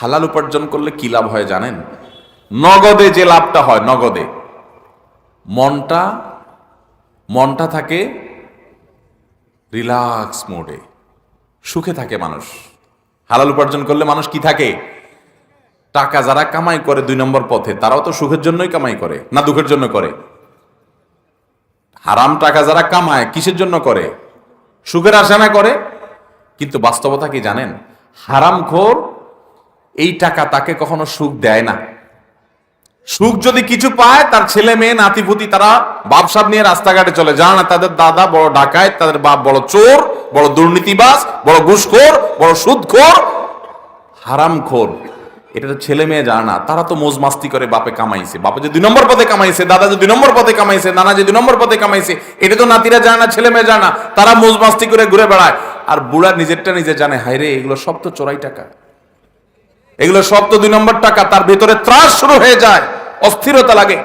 হালাল উপার্জন করলে কি লাভ হয় জানেন? নগদে যে লাভটা হয়, নগদে। মনটা মনটা থাকে রিল্যাক্স মোডে। সুখে থাকে মানুষ। হালাল উপার্জন করলে মানুষ কি থাকে? টাকা যারা কামাই করে দুই নম্বর পথে, তারাও তো সুখের জন্যই কামাই করে, না দুঃখের জন্য করে? হারাম টাকা যারা কামায়, কিসের জন্য করে? সুখের আশা না করে? কিন্তু বাস্তবতা কি জানেন? হারাম খোর এই টাকা তাকে কখনো সুখ দেয় না। সুখ যদি কিছু পায়, তার ছেলে মেয়ে নাতিপুতি তারা বাপসাব নিয়ে রাস্তাঘাটে চলে জানা না, তাদের দাদা বড় ডাকায় তাদের বাপ বড় চোর, বড় দুর্নীতিবাস বড় ঘুষখোর, বড় সুদখোর, হারামখোর। এটা তো ছেলে মেয়ে জানে না। তারা তো মোজ মাস্তি করে বাপে কামাইছে। বাপে যে দুই নম্বর পদে কামাইছে, দাদা যে দুই নম্বর পদে কামাইছে, নানা যে দুই নম্বর পদে কামাইছে, এটা তো নাতিরা জানে না, ছেলে মেয়ে জানে তারা মোজ মাস্তি করে ঘুরে বেড়ায়। আর বুড়া নিজেরটা নিজে জানে হায় রে এগুলো সব তো চোরাই টাকা। এগুলো সব তো দুই নম্বর টাকা তার ভিতরে ত্রাস শুরু হয়ে যায় অস্থিরতা লাগে।